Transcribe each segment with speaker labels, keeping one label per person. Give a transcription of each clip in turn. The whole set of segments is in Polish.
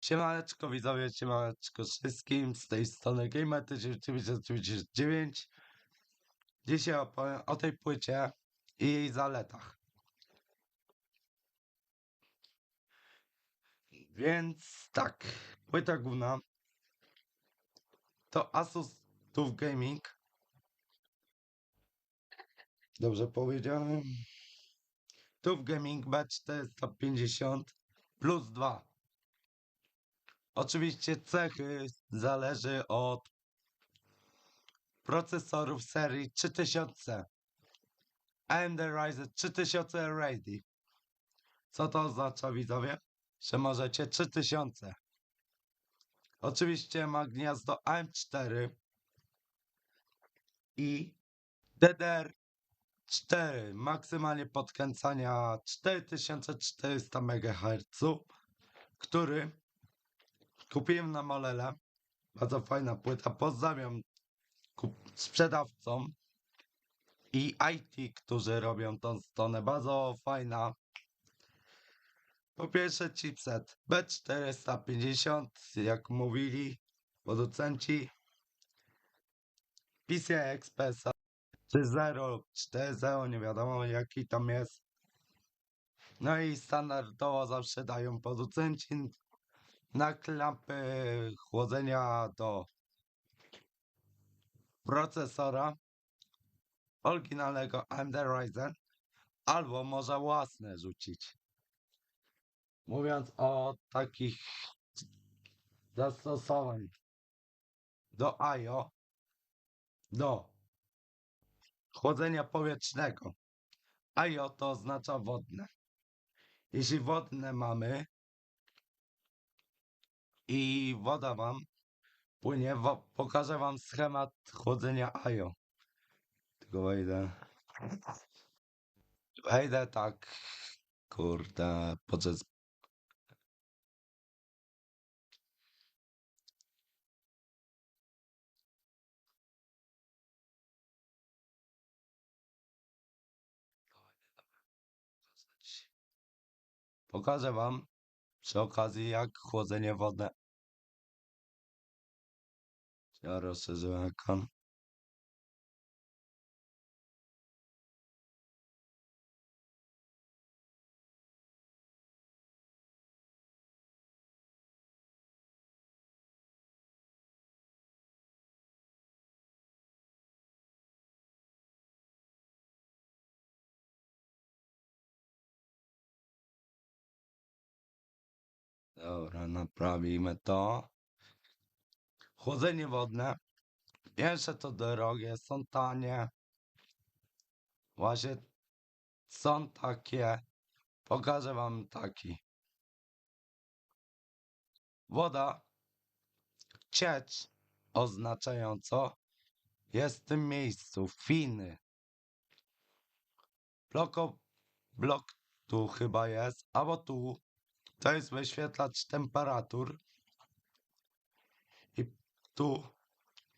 Speaker 1: Siemaneczko widzowie, siemaneczko wszystkim, z tej strony Gamer1999 Dzisiaj opowiem o tej płycie i jej zaletach. Więc tak, płyta główna to Asus TUF Gaming Dobrze powiedziałem TUF Gaming B450 plus 2 Oczywiście cechy zależy od procesorów serii 3000 AMD Ryzen 3000 Ready. Co to oznacza widzowie? Że możecie 3000. Oczywiście ma gniazdo AM4 i DDR4 maksymalnie podkręcania 4400 MHz, który Kupiłem na Molele. Bardzo fajna płyta. Pozdrawiam sprzedawcom i IT, którzy robią tą stronę. Bardzo fajna. Po pierwsze chipset B450, jak mówili producenci. PCI Express 3.0, 4.0, nie wiadomo jaki tam jest. No i standardowo zawsze dają producenci na klapy chłodzenia do procesora oryginalnego AMD Ryzen albo może własne rzucić. Mówiąc o takich zastosowań do IO, do chłodzenia powietrznego. IO to oznacza wodne. Jeśli wodne mamy, i woda wam płynie. Pokażę wam schemat chłodzenia AJO. Tylko wejdę. Wejdę tak. Kurde, podczas. Pokażę wam przy okazji jak chłodzenie wodne. Ja rozszerzyłem ekran. Dobra, naprawimy to. Chłodzenie wodne. Pierwsze to drogie, są tanie. Właśnie są takie. Pokażę wam taki. Woda, ciecz oznaczająco jest w tym miejscu, finy. Bloko, blok tu chyba jest, albo tu. To jest wyświetlacz temperatur. I tu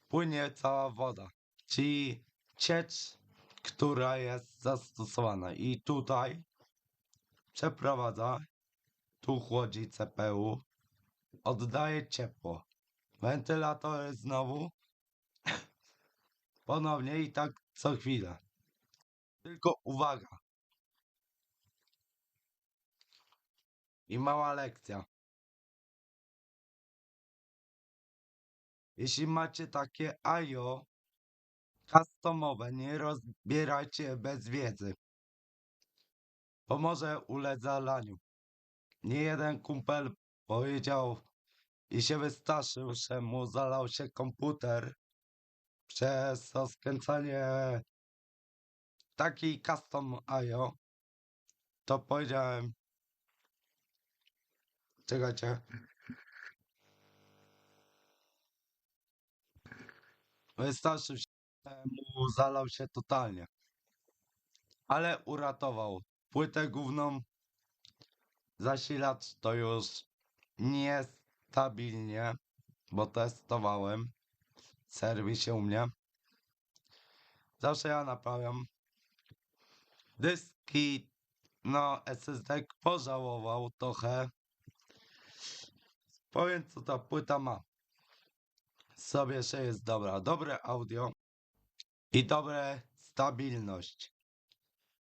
Speaker 1: płynie cała woda. Czyli ciecz, która jest zastosowana. I tutaj przeprowadza, tu chłodzi CPU, oddaje ciepło. Wentylator znowu ponownie i tak co chwilę. Tylko uwaga. I mała lekcja. Jeśli macie takie IO customowe, nie rozbierajcie bez wiedzy. Bo może ulec zalaniu. Nie jeden kumpel powiedział i się wystraszył, że mu zalał się komputer przez rozkręcanie taki custom IO. To powiedziałem Czekajcie. Wystarczył się, mu zalał się totalnie. Ale uratował. Płytę główną zasilacz to już niestabilnie, bo testowałem w serwisie u mnie. Zawsze ja naprawiam. Dyski, no SSD pożałował trochę. Powiem co ta płyta ma. Sobie, że jest dobra. Dobre audio i dobre stabilność.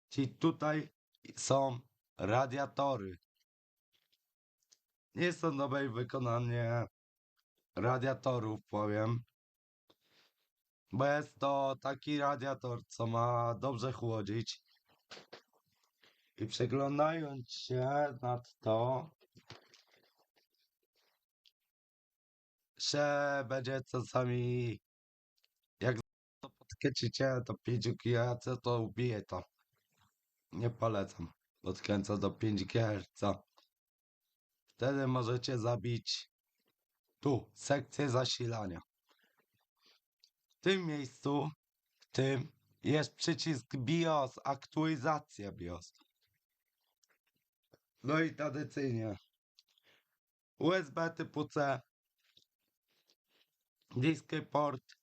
Speaker 1: Czyli tutaj są radiatory. Nie są dobre wykonanie radiatorów, powiem. Bo jest to taki radiator, co ma dobrze chłodzić. I przeglądając się nad to, będzie czasami, jak podkręcicie to 5 GHz, to ubije to. Nie polecam. Podkręca do 5 GHz. Wtedy możecie zabić tu sekcję zasilania. W tym miejscu, w tym jest przycisk BIOS, aktualizacja BIOS. No i tradycyjnie USB typu C, DisplayPort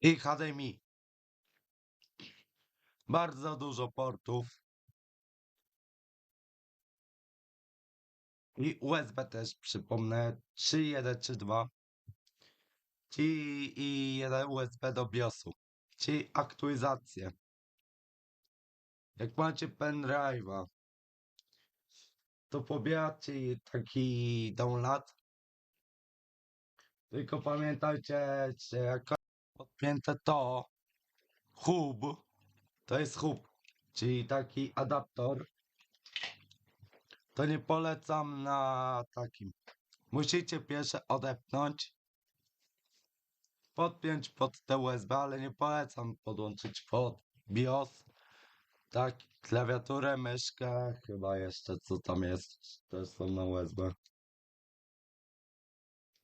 Speaker 1: i HDMI. Bardzo dużo portów. I USB też przypomnę 3, 1 czy 2. Ci i jeden USB do BIOSu. Czyli aktualizację. Jak macie pendrive'a, to pobieracie taki download. Tylko pamiętajcie, jak podpięte to hub, to jest hub, czyli taki adaptor. To nie polecam na takim. Musicie pierwsze odepnąć, podpiąć pod te USB, ale nie polecam podłączyć pod BIOS. Tak, klawiaturę, myszkę, chyba jeszcze co tam jest, też są na USB.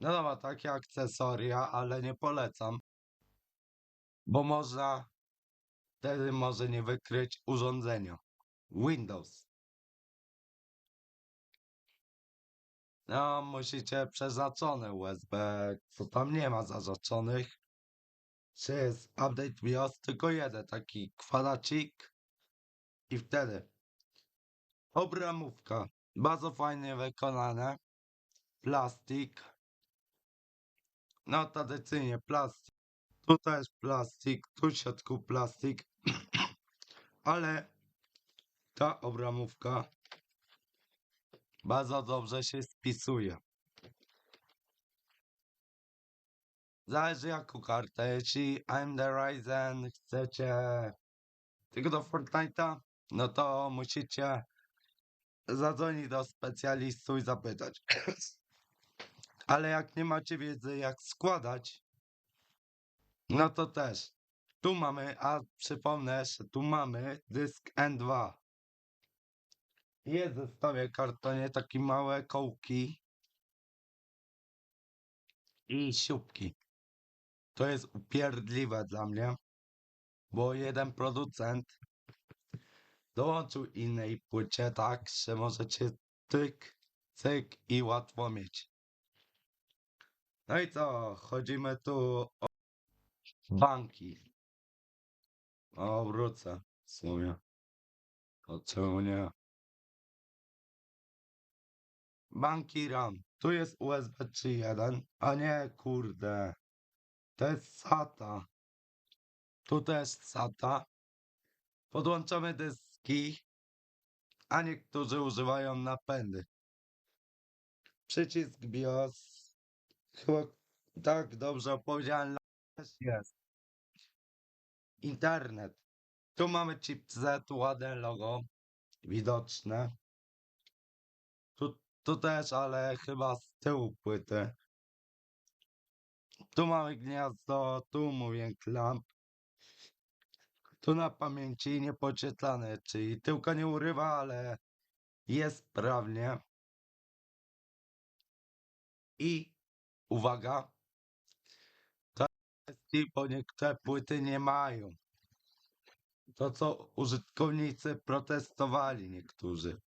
Speaker 1: No dobra, takie akcesoria, ale nie polecam. Bo można, wtedy może nie wykryć urządzenia. Windows. No, musicie przeznaczone USB, co tam nie ma zaznaczonych. Czy jest update BIOS, tylko jeden taki kwadracik. I wtedy obramówka, bardzo fajnie wykonane. Plastik. No, tradycyjnie plastik. Tutaj jest plastik, tu w środku plastik. Ale ta obramówka bardzo dobrze się spisuje. Zależy jaką kartę. Jeśli AMD Ryzen chcecie tylko do Fortnite'a, no to musicie zadzwonić do specjalistów i zapytać. Ale jak nie macie wiedzy jak składać, no to też. Tu mamy, a przypomnę, że tu mamy dysk N2. Jest w zestawie kartonie takie małe kołki i siupki. To jest upierdliwe dla mnie, bo jeden producent dołączył innej płycie tak, że możecie tyk, cyk i łatwo mieć. No i co? Chodzimy tu o banki. O, wrócę w sumie. O czemu nie? Banki RAM. Tu jest USB 3.1, a nie kurde. To jest SATA. Tu też SATA. Podłączamy dyski, a niektórzy używają napędy. Przycisk BIOS. Chyba tak dobrze opowiedziałem. Też jest. Internet. Tu mamy chipset, ładne logo. Widoczne. Tu, tu też, ale chyba z tyłu płyty. Tu mamy gniazdo, tu mówię klamp. Tu na pamięci niepodświetlane, czyli tyłka nie urywa, ale jest sprawnie. I uwaga, jest bo niektóre płyty nie mają. To co użytkownicy protestowali niektórzy.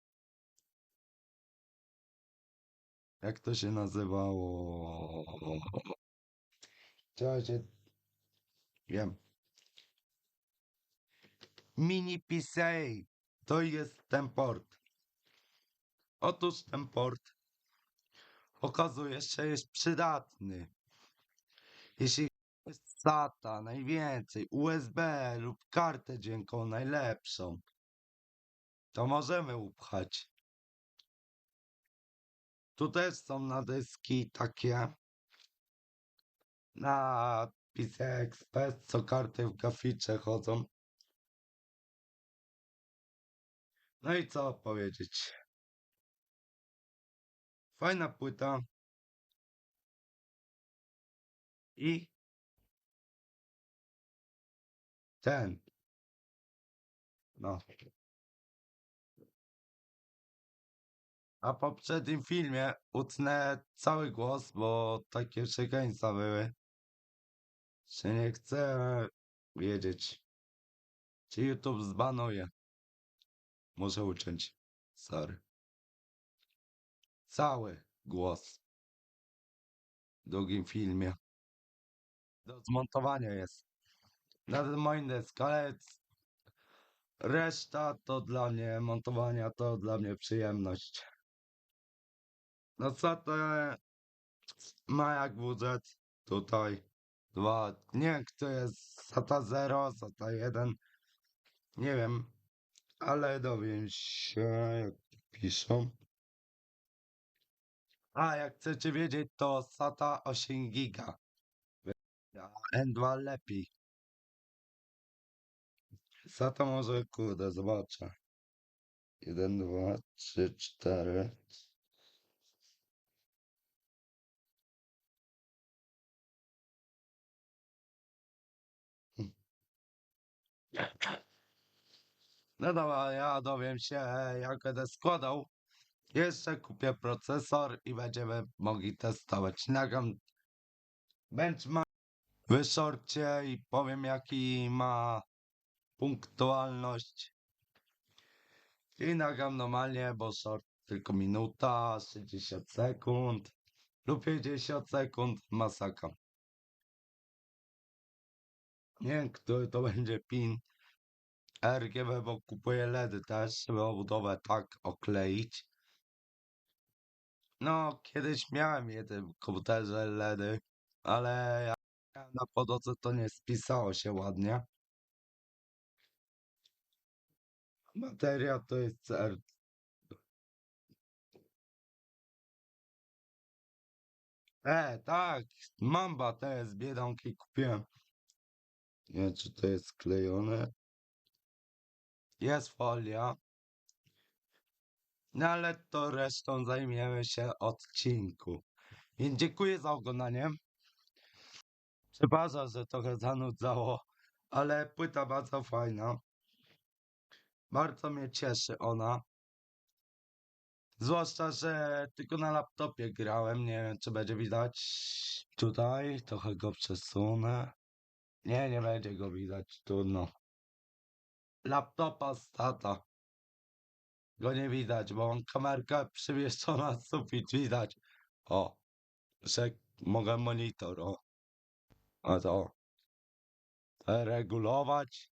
Speaker 1: Jak to się nazywało? Czekajcie. Wiem. mini PCA. To jest ten port. Otóż ten port okazuje się jest przydatny. Jeśli jest SATA najwięcej, USB lub kartę dźwiękową najlepszą, to możemy upchać. Tu też są na dyski takie na PC Express, co karty w graficze chodzą. No i co powiedzieć? Fajna płyta. I ten. No. A w poprzednim filmie utnę cały głos, bo takie przekleństwa były. Czy nie chcę wiedzieć. Czy YouTube zbanuje. Muszę uciąć. Sorry. Cały głos. W drugim filmie. Do zmontowania jest. Na ten moim desku, ale reszta to dla mnie, montowania to dla mnie przyjemność. No co to ma jak budżet tutaj dwa, nie kto jest SATA 0, SATA 1, nie wiem, ale dowiem się jak piszą. A jak chcecie wiedzieć to SATA 8 giga. A N2 lepiej. SATA może kurde zobaczę. 1, 2, 3, 4. No dobra, ja dowiem się jak będę składał. Jeszcze kupię procesor i będziemy mogli testować. Nagram benchmark w i powiem jaki ma punktualność. I nagram normalnie, bo short tylko minuta, 60 sekund lub 50 sekund, masakra. Nie wiem, który to będzie pin RGB, bo kupuję LEDy też, żeby obudowę tak okleić. No, kiedyś miałem jeden komputerze LEDy, ale jak miałem na podłodze to nie spisało się ładnie. Materia to jest CR. E, tak, Mamba też z Biedronki kupiłem. Nie wiem, czy to jest sklejone. Jest folia. No ale to resztą zajmiemy się odcinku. Więc dziękuję za oglądanie. Przepraszam, że trochę zanudzało, ale płyta bardzo fajna. Bardzo mnie cieszy ona. Zwłaszcza, że tylko na laptopie grałem. Nie wiem, czy będzie widać tutaj. Trochę go przesunę. Nie, nie będzie go widać. Trudno. Laptopa stata. Go nie widać, bo mam kamerkę przywieszoną na sufit. Widać. O. Że mogę monitor. O. A to. Regulować.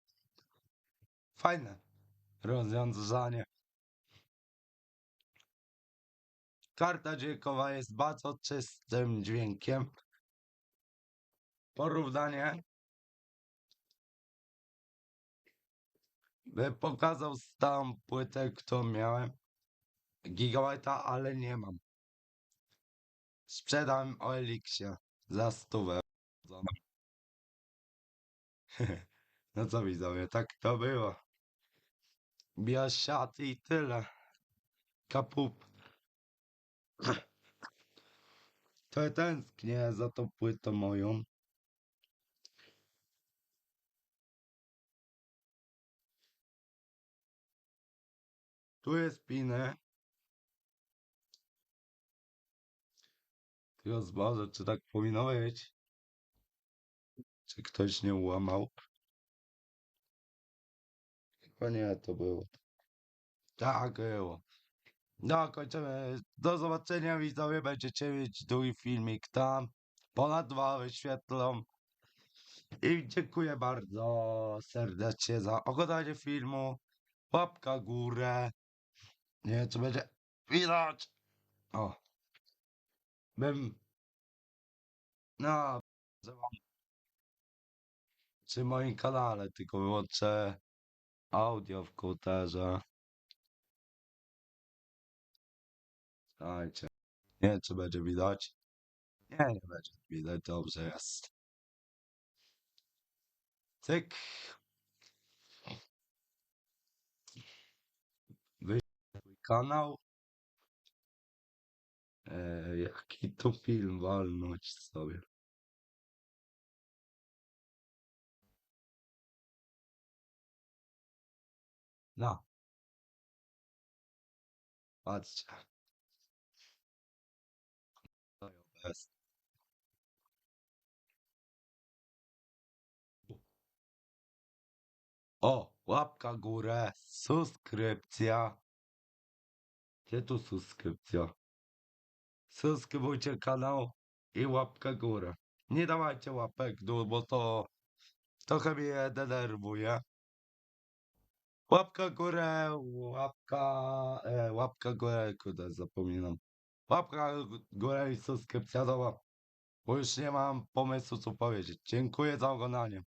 Speaker 1: Fajne rozwiązanie. Karta dźwiękowa jest bardzo czystym dźwiękiem. Porównanie. Pokazał stałą płytę, którą miałem. Gigabajta, ale nie mam. Sprzedałem o Elixie za stówę. No co widzowie, tak to było. Biasiat i tyle. Kapup. To tęsknię za tą płytą moją. Tu jest pinę. Tylko zboże, czy tak powinno być? Czy ktoś nie ułamał? Chyba nie, to było. Tak było. No, kończymy. Do zobaczenia widzowie. Będziecie mieć drugi filmik tam. Ponad dwa wyświetlą. I dziękuję bardzo serdecznie za oglądanie filmu. Łapka górę. Nie czy będzie widać. O. Bym... No, przy moim kanale tylko wyłączę audio w komputerze. Słuchajcie. Nie wiem, czy będzie widać. Nie, nie będzie widać. Dobrze jest. Cyk. Kanał. E, jaki tu film walnąć sobie. No. Patrzcie. O, łapka górę, subskrypcja. Gdzie tu subskrypcja? Subskrybujcie kanał i łapka w górę. Nie dawajcie łapek dół, bo to trochę mnie denerwuje. Łapka górę, łapka, e, łapka górę, kurde, zapominam. Łapka górę i subskrypcja do Bo już nie mam pomysłu co powiedzieć. Dziękuję za oglądanie.